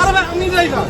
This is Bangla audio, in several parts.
আরে ভাই আমি ড্রাইভার।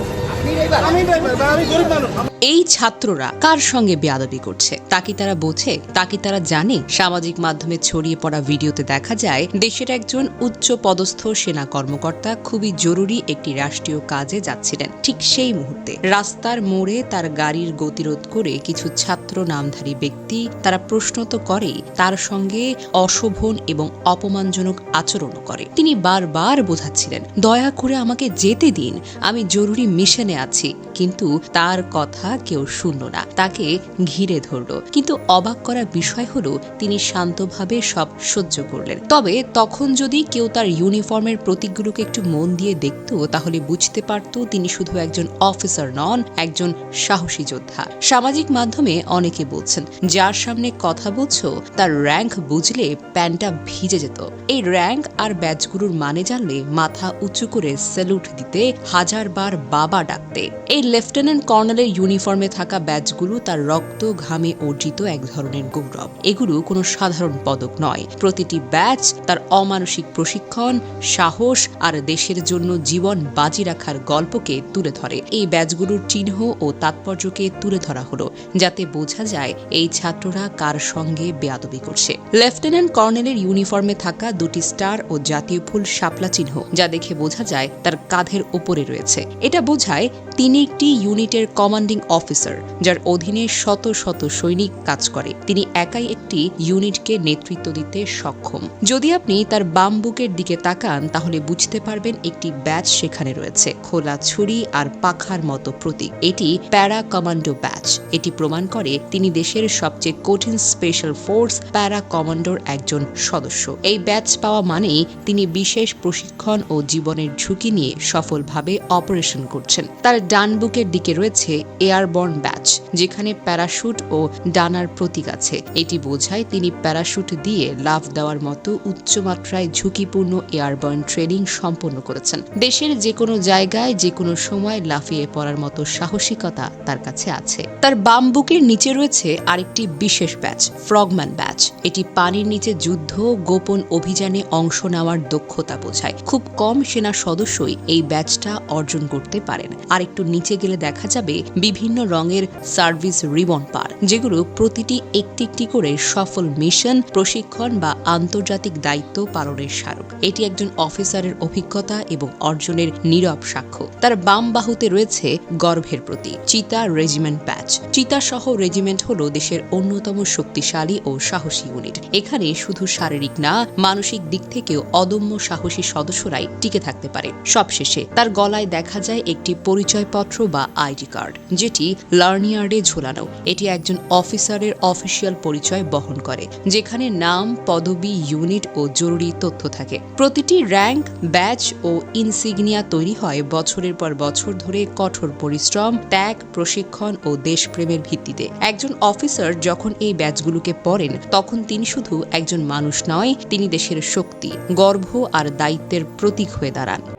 আমি ড্রাইভার আমি গরিব মানুষ। এই ছাত্ররা কার সঙ্গে বেয়াদবি করছে? তা কি তারা বোঝে? তা কি তারা জানে? সামাজিক মাধ্যমে ছড়িয়ে পড়া ভিডিওতে দেখা যায়, দেশের একজন উচ্চ পদস্থ সেনা কর্মকর্তা খুবই জরুরি একটি রাষ্ট্রীয় কাজে যাচ্ছিলেন ঠিক সেই মুহূর্তে। রাস্তার মোড়ে তার গাড়ির গতিরোধ করে কিছু ছাত্র নামধারী ব্যক্তি তারা প্রশ্ন তো করেই তার সঙ্গে অশোভন এবং অপমানজনক আচরণও করে। তিনি বারবার বোঝাচ্ছিলেন, দয়া করে আমাকে যেতে দিন, আমি জরুরি মিশনে আছি। কিন্তু তার কথা কেউ শুনল না। তাকে ঘিরে ধরল। কিন্তু অবাক করা বিষয় হলো, তিনি শান্তভাবে সব সহ্য করলেন। তবে তখন যদি কেউ তার ইউনিফর্মের প্রতীকগুলোকে একটু মন দিয়ে দেখত, তাহলে বুঝতে পারত তিনি শুধু একজন অফিসার নন, একজন সাহসী যোদ্ধা। সামাজিক মাধ্যমে অনেকে বলছেন, যার সামনে কথা বলছো, তার র্যাঙ্ক বুঝলে প্যান্টটা ভিজে যেত। এই র্যাঙ্ক আর ব্যাচগুলোর মানে জানলে মাথা উঁচু করে স্যালুট দিতে, হাজারবার বাবা ডাকতে। এই লেফটেন্যান্ট কর্নেলের ইউনিফর্মে থাকা ব্যাচগুলো তার রক্ত ঘামে অর্জিত এক ধরনের গৌরব। এগুলো কোনো সাধারণ পদক নয়। প্রতিটি ব্যাচ তার অমানসিক প্রশিক্ষণ, সাহস আর দেশের জন্য জীবন বাজি রাখার গল্পকে তুলে ধরে। এই ব্যাচগুলোর চিহ্ন ও তাৎপর্যকে তুলে ধরা হলো, যাতে বোঝা যায় এই ছাত্ররা কার সঙ্গে বেয়াদবি করছে। লেফটেন্যান্ট কর্নেলের ইউনিফর্মে থাকা দুটি স্টার ও জাতীয় ফুল শাপলা চিহ্ন, যা দেখে বোঝা যায় তার কাঁধের উপরে রয়েছে। এটা বোঝায় তিনি একটি ইউনিটের কমান্ডিং অফিসার, যার অধীনে শত শত সৈনিক কাজ করে। তিনি একাই একটি ইউনিটকে নেতৃত্ব দিতে সক্ষম। যদি আপনি তার বাম বুকের দিকে তাকান, তাহলে বুঝতে পারবেন একটি ব্যাচ সেখানে রয়েছে, খোলা ছুরি আর পাখার মতো প্রতীক। এটি প্যারা কমান্ডো ব্যাচ। এটি প্রমাণ করে তিনি দেশের সবচেয়ে কঠিন স্পেশাল ফোর্স প্যারা কমান্ডোর একজন সদস্য। এই ব্যাচ পাওয়া মানেই তিনি বিশেষ প্রশিক্ষণ ও জীবনের ঝুঁকি নিয়ে সফলভাবে অপারেশন করছেন। তার ডান বুকের দিকে রয়েছে এয়ারবর্ন ব্যাচ, যেখানে প্যারাশুট ও ডানার প্রতীক আছে। এটি বোঝায় তিনি প্যারাশুট দিয়ে লাফ দেওয়ার মতো উচ্চমাত্রায় ঝুঁকিপূর্ণ এয়ারবর্ন ট্রেনিং সম্পন্ন করেছেন। দেশের যে কোনো জায়গায় যে কোনো সময় লাফিয়ে পড়ার মতো সাহসিকতা তার কাছে আছে। তার বাম বুকের নিচে রয়েছে আরেকটি বিশেষ ব্যাচ, ফ্রগম্যান ব্যাচ। এটি পানির নিচে যুদ্ধ গোপন অভিযানে অংশ নেওয়ার দক্ষতা বোঝায়। খুব কম সেনা সদস্যই এই ব্যাচটা অর্জন করতে পারেন। আর একটু নিচে গেলে দেখা যাবে, বিভিন্ন রঙের সার্ভিস রিবন পার, যেগুলো প্রতিটি একটি একটি করে সফল মিশন, প্রশিক্ষণ বা আন্তর্জাতিক দায়িত্ব পালনের স্মারক। এটি একজন অফিসারের অভিজ্ঞতা এবং অর্জনের নীরব সাক্ষ্য। তার বাম বাহুতে রয়েছে গর্ভের প্রতি, চিতা রেজিমেন্ট প্যাচ। চিতা সহ রেজিমেন্ট হল দেশের অন্যতম শক্তিশালী ও সাহসী ইউনিট। এখানে শুধু শারীরিক না, মানসিক দিক থেকেও অদম্য সাহসী সদস্যরাই টিকে থাকতে পারে। সবশেষে তার গলায় দেখা যায় একটি পরিচয়পত্র বা আইডি কার্ড, যেটি লার্নিয়ার্ডে ঝোলানো। এটি একজন অফিসারের অফিসিয়াল পরিচয় বহন করে, যেখানে নাম, পদবি, ইউনিট ও জরুরি তথ্য থাকে। প্রতিটি র্যাঙ্ক, ব্যাচ ও ইনসিগনিয়া তৈরি হয় বছরের পর বছর ধরে কঠোর পরিশ্রম, ত্যাগ, প্রশিক্ষণ ও দেশপ্রেমের ভিত্তিতে। একজন অফিসার যখন এই ব্যাচগুলোকে পড়েন, তখন তিনি শুধু একজন মানুষ নয়, তিনি দেশের শক্তি, গর্ব আর দায়িত্বের প্রতীক হয়ে দাঁড়ান।